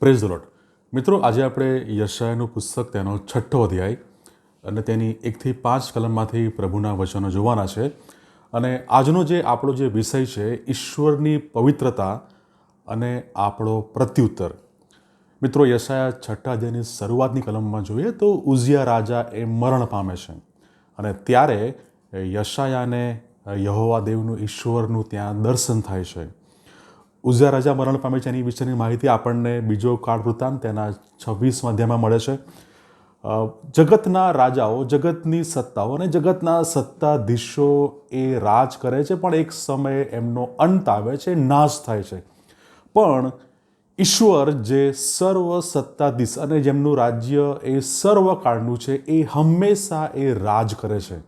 Praise લોટ મિત્રો, આજે આપણે યશાયનું પુસ્તક તેનો છઠ્ઠો અધ્યાય અને તેની એકથી પાંચ કલમમાંથી પ્રભુના વચનો જોવાના છે. અને આજનો જે આપણો જે વિષય છે, ઈશ્વરની પવિત્રતા અને આપણો પ્રત્યુત્તર. મિત્રો, યશાયા છઠ્ઠા અધ્યાયની શરૂઆતની કલમમાં જોઈએ તો ઉઝિયા રાજા એ મરણ પામે છે. અને ત્યારે યશાયાને યહોવા દેવનું ઈશ્વરનું ત્યાં દર્શન થાય છે. ઉઝિયા રાજા મરણ પામે છે એની વિશેની માહિતી આપણને બીજો કાળ વૃત્તાંત તેના છવ્વીસમાં અધ્યાયમાં મળે છે. જગતના રાજાઓ, જગતની સત્તાઓ અને જગતના સત્તાધીશો એ રાજ કરે છે, પણ એક સમયે એમનો અંત આવે છે, નાશ થાય છે. પણ ઈશ્વર જે સર્વ સત્તાધીશ અને જેમનું રાજ્ય એ સર્વકાળનું છે, એ હંમેશા એ રાજ કરે છે.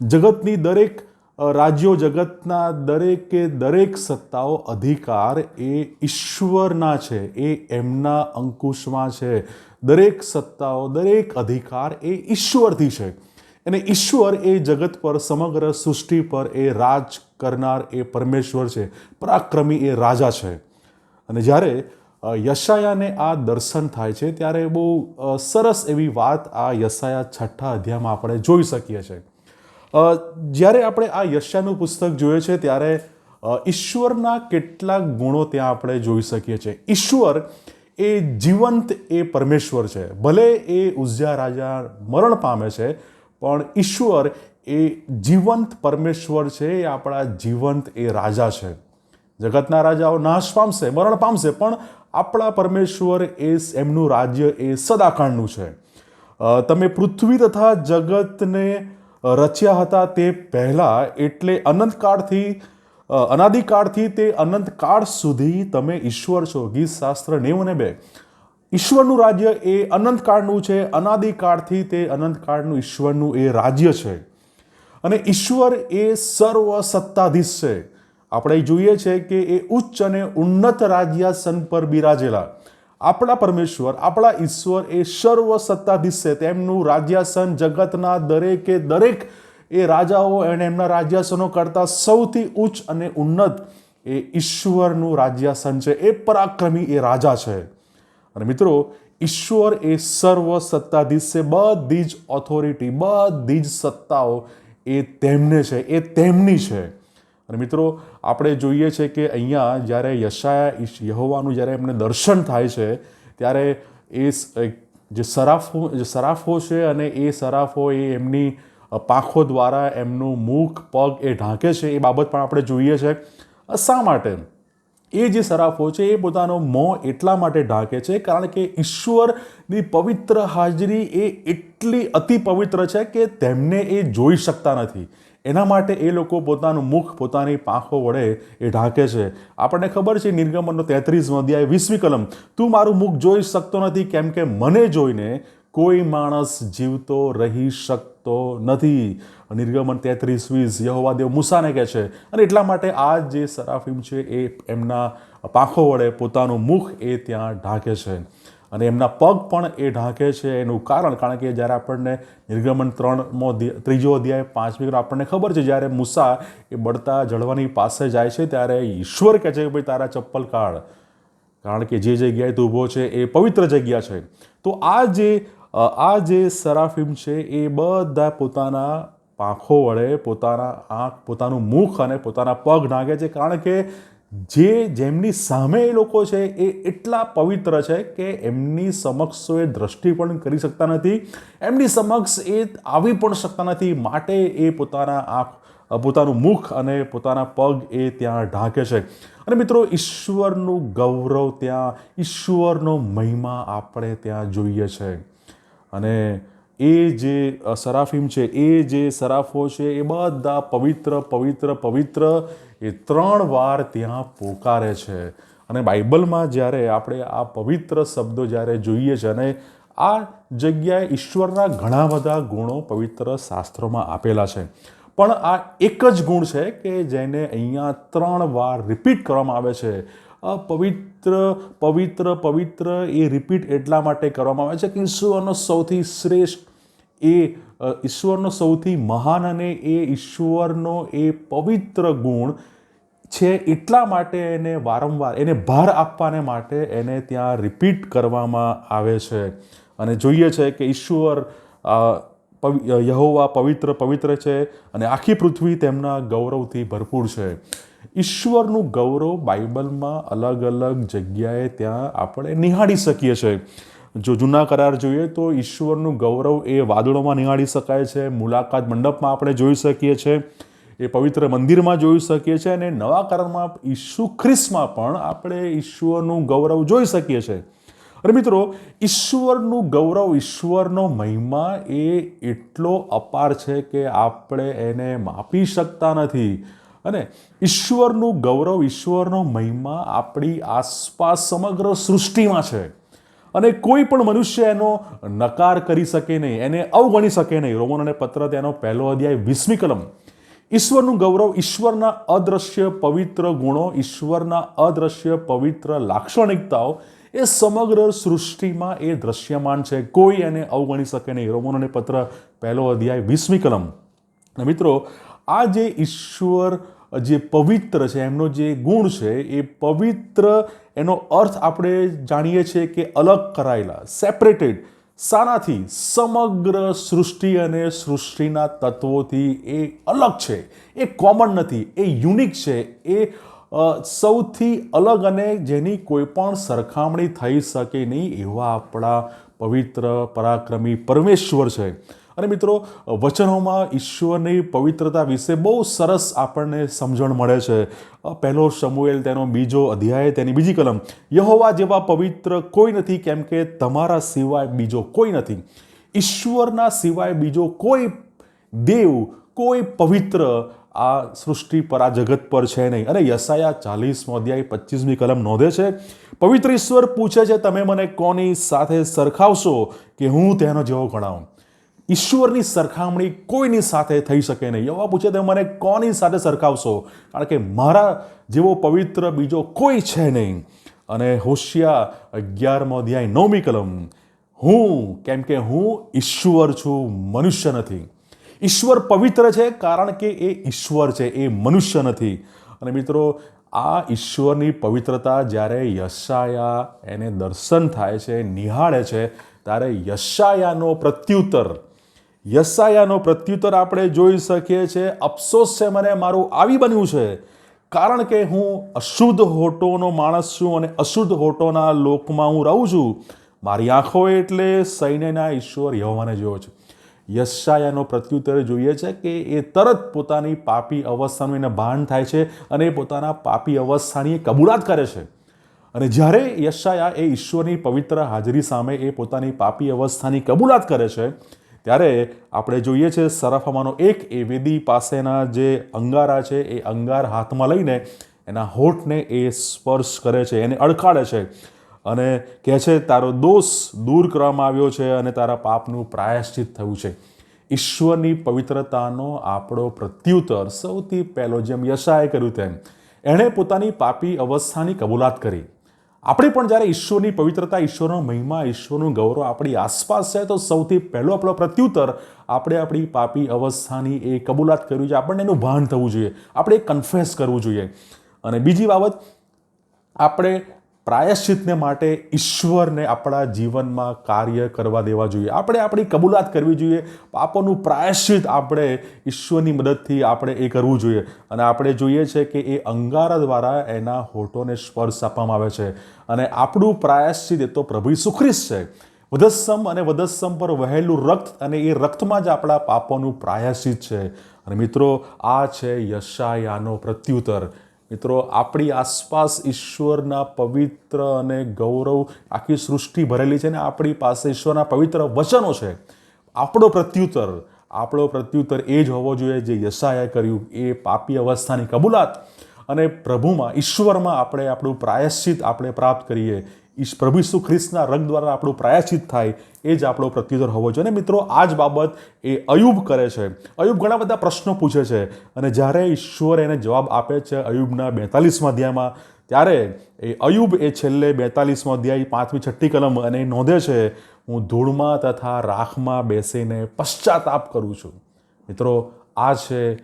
જગતની દરેક રાજ્યો જગતના દરેકે દરેક સત્તાઓ અધિકાર એ ઈશ્વરના છે, એ એમના અંકુશમાં છે. દરેક સત્તાઓ, દરેક અધિકાર એ ઈશ્વરથી છે. અને ઈશ્વર એ જગત પર, સમગ્ર સૃષ્ટિ પર, એ રાજ કરનાર એ પરમેશ્વર છે. પરાક્રમી એ રાજા છે. અને જ્યારે યશાયાને આ દર્શન થાય છે, ત્યારે બહુ સરસ એવી વાત આ યશાયા છઠ્ઠા અધ્યાયમાં આપણે જોઈ શકીએ છીએ. જ્યારે આપણે આ યશાનું પુસ્તક જોઈએ છે, ત્યારે ઈશ્વરના કેટલાક ગુણો ત્યાં આપણે જોઈ શકીએ છીએ. ઈશ્વર એ જીવંત, એ પરમેશ્વર છે. ભલે એ ઉઝ્યા રાજા મરણ પામે છે, પણ ઈશ્વર એ જીવંત પરમેશ્વર છે, એ આપણા જીવંત, એ રાજા છે. જગતના રાજાઓ નાશ પામશે, મરણ પામશે, પણ આપણા પરમેશ્વર એ એમનું રાજ્ય એ સદાકાળનું છે. તમે પૃથ્વી તથા જગતને રચ્યા હતા તે પહેલાં એટલે અનંતકાળથી અનાદિકાળથી તે અનંતકાળ સુધી તમે ઈશ્વર છો. ગીત શાસ્ત્ર નેવું ને બે. ઈશ્વરનું રાજ્ય એ અનંતકાળનું છે અનાદિકાળથી તે અનંતકાળનું ઈશ્વરનું એ રાજ્ય છે. અને ઈશ્વર એ સર્વ સત્તાધીશ છે. આપણે જોઈએ છે કે એ ઉચ્ચ અને ઉન્નત રાજ્યાસન પર બિરાજેલા. આપણા પરમેશ્વર, આપણા ઈશ્વર એ સર્વ સત્તાધીશ છે. તેમનું રાજ્યાસન જગતના દરેકે દરેક એ રાજાઓ અને એમના રાજ્યાસનો કરતાં સૌથી ઉચ્ચ અને ઉન્નત એ ઈશ્વરનું રાજ્યાસન છે. એ પરાક્રમી એ રાજા છે. અને મિત્રો, ઈશ્વર એ સર્વ સત્તાધીશ છે. બધી જ ઓથોરિટી બધી જ સત્તાઓ એ તેમને છે. એ તેમની છે. અને મિત્રો, આપણે જોઈએ છે કે અહીંયા જ્યારે યશાયા યહોવાનું જ્યારે એમને દર્શન થાય છે, ત્યારે એ જે સરાફો જે સરાફો છે અને એ સરાફો એ એમની પાંખો દ્વારા એમનું મુખ, પગ એ ઢાંકે છે, એ બાબત પણ આપણે જોઈએ છે. શા માટે? એ જે સરાફો છે એ પોતાનો મોં એટલા માટે ઢાંકે છે કારણ કે ઈશ્વરની પવિત્ર હાજરી એ એટલી અતિ પવિત્ર છે કે તેમને એ જોઈ શકતા નથી. એના માટે એ લોકો પોતાનું મુખ, પોતાની પાંખો વડે એ ઢાંકે છે. આપણને ખબર છે નિર્ગમનનો તેત્રીસ અધ્યાય, વીસમી કલમ. તું મારું મુખ જોઈ શકતો નથી, કેમ કે મને જોઈને કોઈ માણસ જીવતો રહી શકતો નથી. નિર્ગમન તેત્રીસ, વીસ યહોવા દેવ મૂસાને કહે છે. અને એટલા માટે આ જે સરાફીમ છે એ એમના પાંખો વડે પોતાનું મુખ એ ત્યાં ઢાંકે છે. અને એમના પગ પણ એ ઢાંકે છે. એનું કારણ કારણ કે જ્યારે આપણને નિર્ગમન ત્રણમો ત્રીજો અધ્યાય, પાંચમી આપણને ખબર છે, જ્યારે મૂસા એ બળતા જળવાની પાસે જાય છે, ત્યારે ઈશ્વર કહે છે કે ભાઈ, તારા ચપ્પલ કાઢ. કારણ કે જે જગ્યાએ તું ઊભો છે એ પવિત્ર જગ્યા છે. તો આ જે આ જે સરાફિમ છે એ બધા પોતાના પાંખો વડે, પોતાના આંખ, પોતાનું મુખ અને પોતાના પગ ઢાંકે છે. કારણ કે જે જેમની સામે એ લોકો છે એ એટલા પવિત્ર છે કે એમની સમક્ષ એ દ્રષ્ટિ પણ કરી શકતા નથી. એમની સમક્ષ એ આવી પણ શકતા નથી. માટે એ પોતાના આંખ, પોતાનું મુખ અને પોતાના પગ એ ત્યાં ઢાંકે છે. અને મિત્રો, ઈશ્વરનું ગૌરવ ત્યાં, ઈશ્વરનો મહિમા આપણે ત્યાં જોઈએ છે. અને એ જે સરાફીમ છે, એ જે સરાફો છે, એ બધા પવિત્ર પવિત્ર પવિત્ર એ ત્રણ વાર ત્યાં પોકારે છે. અને બાઇબલમાં જ્યારે આપણે આ પવિત્ર શબ્દો જ્યારે જોઈએ છે અને આ જગ્યાએ ઈશ્વરના ઘણા બધા ગુણો પવિત્ર શાસ્ત્રોમાં આપેલા છે. પણ આ એક જ ગુણ છે કે જેને અહીંયા ત્રણ વાર રિપીટ કરવામાં આવે છે. પવિત્ર પવિત્ર પવિત્ર એ રિપીટ એટલા માટે કરવામાં આવે છે કે ઈશ્વરનો સૌથી શ્રેષ્ઠ એ ઈશ્વરનો સૌથી મહાન અને એ ઈશ્વરનો એ પવિત્ર ગુણ છે એટલા માટે એને વારંવાર, એને ભાર આપવાને માટે એને ત્યાં રિપીટ કરવામાં આવે છે. અને જોઈએ છે કે ઈશ્વર યહોવા પવિત્ર પવિત્ર છે અને આખી પૃથ્વી તેમના ગૌરવથી ભરપૂર છે. ઈશ્વરનું ગૌરવ બાઇબલમાં અલગ અલગ જગ્યાએ ત્યાં આપણે નિહાળી શકીએ છીએ. જો જૂના કરાર જોઈએ તો ઈશ્વરનું ગૌરવ એ વાદળોમાં નિહાળી શકાય છે, મુલાકાત મંડપમાં આપણે જોઈ શકીએ છીએ, એ પવિત્ર મંદિરમાં જોઈ શકીએ છીએ અને નવા કરારમાં ઈસુ ખ્રિસ્તમાં પણ આપણે ઈશ્વરનું ગૌરવ જોઈ શકીએ છીએ. અને મિત્રો, ઈશ્વરનું ગૌરવ, ઈશ્વરનો મહિમા એ એટલો અપાર છે કે આપણે એને માપી શકતા નથી. અને ઈશ્વરનું ગૌરવ, ઈશ્વરનો મહિમા આપણી આસપાસ સમગ્ર સૃષ્ટિમાં છે. અને કોઈ પણ મનુષ્ય એનો નકાર કરી શકે નહીં, એને અવગણી શકે નહીં. રોમનોને પત્ર તેનો પહેલો અધ્યાય વીસમી કલમ. ઈશ્વરનું ગૌરવ ઈશ્વરના અદ્રશ્ય પવિત્ર ગુણો, ઈશ્વરના અદ્રશ્ય પવિત્ર લાક્ષણિકતાઓ એ સમગ્ર સૃષ્ટિમાં એ દ્રશ્યમાન છે. કોઈ એને અવગણી શકે નહીં. રોમનોને પત્ર પહેલો અધ્યાય વીસમી કલમ. અને મિત્રો, આ જે ઈશ્વર જે પવિત્ર છે, એમનો જે ગુણ છે, એ પવિત્ર, એનો અર્થ આપણે જાણીએ છીએ કે અલગ કરાયેલા સેપરેટેડ શાનાથી સમગ્ર સૃષ્ટિ અને સૃષ્ટિના તત્વોથી એ અલગ છે, એ કોમન નથી, એ યુનિક છે, એ સૌથી અલગ અને જેની કોઈ પણ સરખામણી થઈ શકે નહીં એવા આપણા પવિત્ર, પરાક્રમી પરમેશ્વર છે. અને મિત્રો, વચનોમાં ઈશ્વરની પવિત્રતા વિશે બહુ સરસ આપણને સમજણ મળે છે. પહેલો સમુએલ તેનો બીજો અધ્યાય તેની બીજી કલમ. યહોવા જેવા પવિત્ર કોઈ નથી કેમ કે તમારા સિવાય બીજો કોઈ નથી. ઈશ્વરના સિવાય બીજો કોઈ દેવ, કોઈ પવિત્ર આ સૃષ્ટિ પર, આ જગત પર છે નહીં. અને યસાયા ચાલીસમો અધ્યાય પચીસમી કલમ નોંધે છે, પવિત્ર ઈશ્વર પૂછે છે, તમે મને કોની સાથે સરખાવશો કે હું તેનો જેવો ગણાવું? ઈશ્વરની સરખામણી કોઈની સાથે થઈ શકે નહીં. એવા પૂછે તમે મને કોની સાથે સરખાવશો? કારણ કે મારા જેવો પવિત્ર બીજો કોઈ છે નહીં. અને હોશિયા અગિયારમો અધ્યાય, નવમી કલમ, હું, કેમ કે હું ઈશ્વર છું, મનુષ્ય નથી. ઈશ્વર પવિત્ર છે કારણ કે એ ઈશ્વર છે, એ મનુષ્ય નથી. અને મિત્રો, આ ઈશ્વરની પવિત્રતા જ્યારે યશાયા એને દર્શન થાય છે, નિહાળે છે, ત્યારે યશાયાનો પ્રત્યુત્તર યસાયાનો પ્રત્યુત્તર આપણે જોઈ શકીએ છીએ. અફસોસ છે મને, મારું આવી બન્યું છે. કારણ કે હું અશુદ્ધ હોટોનો માણસ છું અને અશુદ્ધ હોટોના લોકમાં હું રહું છું. મારી આંખો એટલે સૈન્યના ઈશ્વર યહોવાને જોયો છે. યશાયાનો પ્રત્યુત્તર જોઈએ છે કે એ તરત પોતાની પાપી અવસ્થાનું એને ભાન થાય છે અને પોતાના પાપી અવસ્થાની કબૂલાત કરે છે. અને જ્યારે યશાયા એ ઈશ્વરની પવિત્ર હાજરી સામે એ પોતાની પાપી અવસ્થાની કબૂલાત કરે છે ત્યારે આપણે જોઈએ છે સરાફામાંનો એક એ વેદી પાસેના જે અંગારા છે, એ અંગાર હાથમાં લઈને એના હોઠને એ સ્પર્શ કરે છે, એને અડખાડે છે અને કહે છે, તારો દોષ દૂર કરવામાં આવ્યો છે અને તારા પાપનું પ્રાયશ્ચિત થયું છે. ઈશ્વરની પવિત્રતાનો આપણો પ્રત્યુત્તર સૌથી પહેલો જેમ યશાએ કર્યું તેમ. એણે પોતાની પાપી અવસ્થાની કબૂલાત કરી. આપણે પણ જ્યારે ઈશ્વરની પવિત્રતા, ઈશ્વરનો મહિમા, ઈશ્વરનું ગૌરવ આપણી આસપાસ છે, તો સૌથી પહેલો આપણો પ્રત્યુત્તર આપણે આપણી પાપી અવસ્થાની એ કબૂલાત કરવી જોઈએ. આપણને એનું ભાન થવું જોઈએ. આપણે કન્ફેસ કરવું જોઈએ. અને બીજી બાબત, આપણે પ્રાયશ્ચિતને માટે ઈશ્વરને આપણા જીવનમાં કાર્ય કરવા દેવા જોઈએ. આપણે આપણી કબૂલાત કરવી જોઈએ. પાપોનું પ્રાયશ્ચિત આપણે ઈશ્વરની મદદથી આપણે એ કરવું જોઈએ. અને આપણે જોઈએ છે કે એ અંગારા દ્વારા એના હોઠોને સ્પર્શ આપવામાં આવે છે. અને આપણું પ્રાયશ્ચિત એ તો પ્રભુ સુખ્રિસ્ત છે. વધસ્સમ અને વધસ્સમ પર વહેલું રક્ત અને એ રક્તમાં જ આપણા પાપોનું પ્રાયશ્ચિત છે. અને મિત્રો, આ છે યશાયાનો પ્રત્યુત્તર. મિત્રો, આપણી આસપાસ ઈશ્વરના પવિત્ર અને ગૌરવ આખી સૃષ્ટિ ભરેલી છે ને આપણી પાસે ઈશ્વરના પવિત્ર વચનો છે. આપણો પ્રત્યુત્તર આપણો પ્રત્યુત્તર એ જ હોવો જોઈએ જે યશાએ કર્યું, એ પાપી અવસ્થાની કબૂલાત. અને પ્રભુમાં, ઈશ્વરમાં આપણે આપણું પ્રાયશ્ચિત આપણે પ્રાપ્ત કરીએ ઈશ પ્રભુ ઈસુ ખ્રિસ્તના રંગ દ્વારા આપણું પ્રાયશ્ચિત થાય એ જ આપણો પ્રત્યુત્તર હોવો જોઈએ. અને મિત્રો આ જ બાબત એ અયુબ કરે છે. અયુબ ઘણા બધા પ્રશ્નો પૂછે છે. અને જ્યારે ઈશ્વર એને જવાબ આપે છે અયુબના બેતાલીસમાં અધ્યાયમાં, ત્યારે એ અયુબ એ છેલ્લે બેતાલીસમાં અધ્યાય, પાંચમી, છઠ્ઠી કલમ અને નોંધે છે, હું ધૂળમાં તથા રાખમાં બેસીને પશ્ચાતાપ કરું છું. મિત્રો, આ છે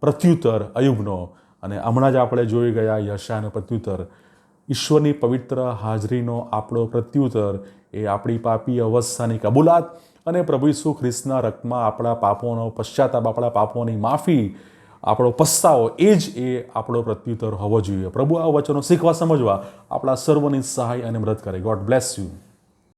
પ્રત્યુત્તર અયુબનો. અને હમણાં જ આપણે જોઈ ગયા યશાનું પ્રત્યુત્તર. ઈશ્વરની પવિત્ર હાજરીનો આપણો પ્રત્યુત્તર એ આપણી પાપી અવસ્થાની કબૂલાત અને પ્રભુ ઈસુ ખ્રિસ્તના રક્તમાં આપણા પાપોનો પશ્ચાતાપ, આપણા પાપોની માફી, આપણો પસ્તાવો, એ જ એ આપણો પ્રત્યુત્તર હોવો જોઈએ. પ્રભુ આ વચનો શીખવા, સમજવા આપણા સર્વની સહાય અને મદદ કરે. God bless you